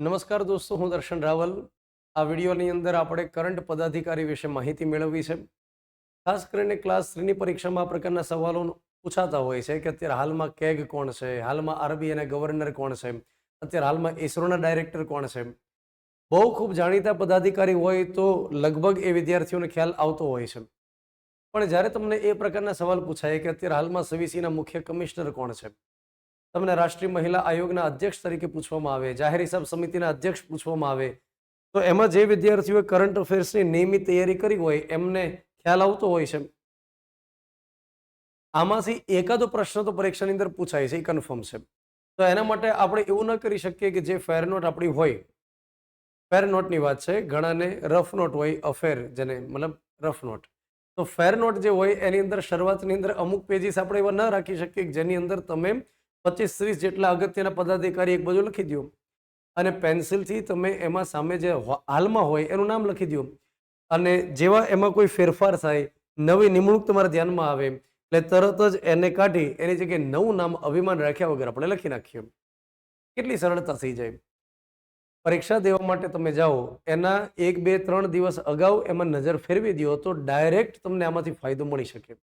નમસ્કાર દોસ્તો, હું દર્શન રાવલ. આ વિડીયોની અંદર આપણે કરંટ પદાધિકારી વિશે માહિતી મેળવવી છે. ખાસ કરીને ક્લાસ થ્રીની પરીક્ષામાં આ પ્રકારના સવાલો પૂછાતા હોય છે કે અત્યારે હાલમાં કેગ કોણ છે? હાલમાં આરબી અને ગવર્નર કોણ છે? અત્યારે હાલમાં ઇસરોના ડાયરેક્ટર કોણ છે? બહુ ખૂબ જાણીતા પદાધિકારી હોય તો લગભગ એ વિદ્યાર્થીઓને ખ્યાલ આવતો હોય છે. પણ જ્યારે તમને એ પ્રકારના સવાલ પૂછાય કે અત્યારે હાલમાં સવીસીના મુખ્ય કમિશનર કોણ છે? તમને રાષ્ટ્રીય મહિલા આયોગના અધ્યક્ષ તરીકે પૂછવામાં આવે, જાહેર હિસાબ સમિતિના અધ્યક્ષ પૂછવામાં આવે. તો એમાં જે વિદ્યાર્થીઓએ કરંટ અફેર્સની નિયમિત તૈયારી કરી હોય, એમને ખ્યાલ આવતો હોય છે. આમાંથી એકાદો પ્રશ્ન તો પરીક્ષાની અંદર પૂછાય છે, એ કન્ફર્મ છે. તો એના માટે આપણે એવું ન કરી શકીએ કે જે ફેર નોટ આપણી હોય. ફેર નોટની વાત છે, ઘણાને રફ નોટ હોય અફેર જેને મતલબ રફ નોટ તો ફેર નોટ જે હોય, એની અંદર શરૂઆતની અંદર અમુક પેજીસ આપણે એવા ન રાખી શકીએ જેની અંદર તમે પચીસ, ત્રીસ જેટલા અગત્યના પદાધિકારી એક બાજુ લખી દો. અને પેન્સિલથી તમે એમાં સામે જે હાલમાં હોય એનું નામ લખી દો. અને જેવા એમાં કોઈ ફેરફાર થાય, નવી નિમણૂક તમારા ધ્યાનમાં આવે, એટલે તરત જ એને કાઢી, એની જગ્યાએ નવું નામ અભિમાન રાખ્યા વગર આપણે લખી નાખીએ. કેટલી સરળતા થઈ જાય. પરીક્ષા દેવા માટે તમે જાઓ, એના એક, બે, ત્રણ દિવસ અગાઉ એમાં નજર ફેરવી દો તો ડાયરેક્ટ તમને આમાંથી ફાયદો મળી શકે.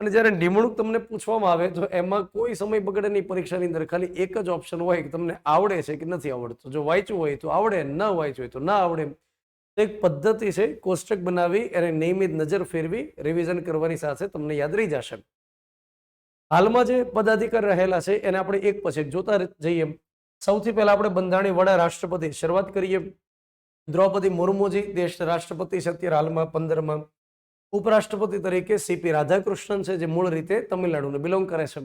અને જ્યારે નિમણૂક તમને પૂછવામાં આવે, તો એમાં કોઈ સમય બગડે નહીં પરીક્ષાની અંદર. ખાલી એક જ ઓપ્શન હોય કે તમને આવડે છે કે નથી આવડતું. જો વાંચવું હોય તો આવડે, ન વાંચવું હોય તો ના આવડે. એક પદ્ધતિ છે, કોષ્ટક બનાવી, એને નિયમિત નજર ફેરવી રિવિઝન કરવાની સાથે તમને યાદ રહી જશે. હાલમાં જે પદાધિકાર રહેલા છે, એને આપણે એક પછી જોતા જઈએ. સૌથી પહેલા આપણે બંધારણી વડા રાષ્ટ્રપતિ શરૂઆત કરીએ. દ્રૌપદી મુર્મુજી દેશના રાષ્ટ્રપતિ છે, અત્યારે હાલમાં પંદરમાં. ઉપરાષ્ટ્રપતિ તરીકે સીપી રાધાકૃષ્ણન છે, જે મૂળ રીતે તમિલનાડુને બિલોંગ કરે છે.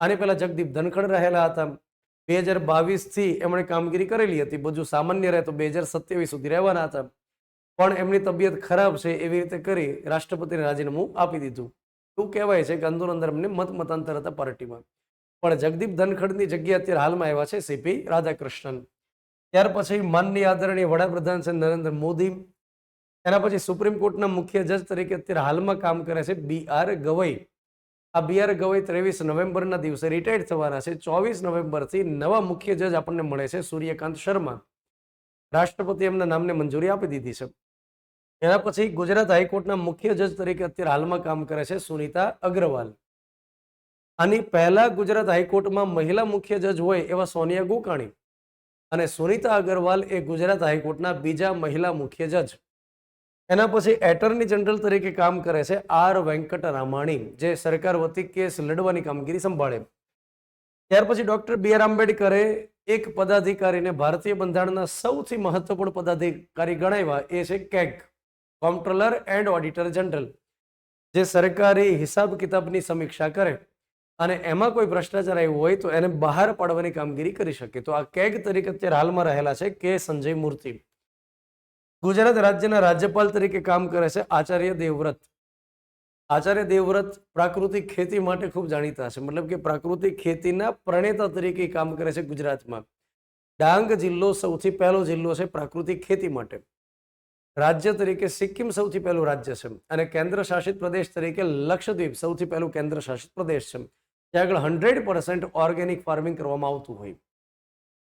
આની પહેલાં જગદીપ ધનખડ રહેલા હતા. બે હજાર બાવીસથી એમણે કામગીરી કરેલી હતી. બધું સામાન્ય રહે તો બે હજાર સત્યાવીસ સુધી રહેવાના હતા. પણ એમની તબિયત ખરાબ છે એવી રીતે કરી રાષ્ટ્રપતિને રાજીનામું આપી દીધું. એવું કહેવાય છે કે અંદર એમને મત મતાંતર હતા પાર્ટીમાં. પણ જગદીપ ધનખડની જગ્યા અત્યારે હાલમાં આવ્યા છે સીપી રાધાકૃષ્ણન. ત્યાર પછી માનનીય આદરણીય વડાપ્રધાન છે નરેન્દ્ર મોદી. એના પછી સુપ્રીમ કોર્ટના મુખ્ય જજ તરીકે અત્યારે હાલમાં કામ કરે છે બી આર ગવઈ. આ બી આર ગવઈ ત્રેવીસ નવેમ્બરના દિવસે રિટાયર્ડ થવાના છે. ચોવીસ નવેમ્બરથી નવા મુખ્ય જજ આપણને મળે છે સૂર્યકાંત શર્મા. રાષ્ટ્રપતિ એમના નામને મંજૂરી આપી દીધી છે. એના પછી ગુજરાત હાઈકોર્ટના મુખ્ય જજ તરીકે અત્યારે હાલમાં કામ કરે છે સુનીતા અગ્રવાલ. આની પહેલા ગુજરાત હાઈકોર્ટમાં મહિલા મુખ્ય જજ હોય એવા સોનિયા ગોકાણી. અને સુનીતા અગ્રવાલ એ ગુજરાત હાઈકોર્ટના બીજા મહિલા મુખ્ય જજ. એના પછી એટર્ની જનરલ તરીકે કામ કરે છે આર વેંકટ રામાણી જે સરકાર વતી કેસ લડવાની કામગીરી સંભાળે. ત્યાર પછી ડોક્ટર બી આર આંબેડકરે એક પદાધિકારીને ભારતીય બંધારણના સૌથી મહત્વપૂર્ણ પદાધિકારી ગણાવ્યા એ છે CAG comptroller and auditor general જે સરકારી હિસાબ કિતાબની સમીક્ષા કરે. અને એમાં કોઈ ભ્રષ્ટાચાર આવ્યો હોય તો એને બહાર પાડવાની કામગીરી કરી શકે. તો આ કેગ તરીકે અત્યારે હાલમાં રહેલા છે કે સંજય મૂર્તિ. ગુજરાત રાજ્યના રાજ્યપાલ તરીકે કામ કરે છે આચાર્ય દેવવ્રત. આચાર્ય દેવવ્રત પ્રાકૃતિક ખેતી માટે ખૂબ જાણીતા છે. મતલબ કે પ્રાકૃતિક ખેતીના પ્રણેતા તરીકે કામ કરે છે ગુજરાતમાં. ડાંગ જિલ્લો સૌથી પહેલો જિલ્લો છે પ્રાકૃતિક ખેતી માટે. રાજ્ય તરીકે સિક્કિમ સૌથી પહેલું રાજ્ય છે અને કેન્દ્ર શાસિત પ્રદેશ તરીકે લક્ષદ્વીપ સૌથી પહેલું કેન્દ્ર શાસિત પ્રદેશ છે. ત્યાં આગળ હંડ્રેડ પર્સન્ટ ઓર્ગેનિક ફાર્મિંગ કરવામાં આવતું હોય.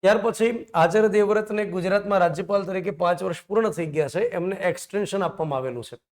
ત્યાર પછી આચાર્ય દેવવ્રતને ગુજરાતમાં રાજ્યપાલ તરીકે પાંચ વર્ષ પૂર્ણ થઈ ગયા છે. એમને એક્સટેન્શન આપવામાં આવેલું છે.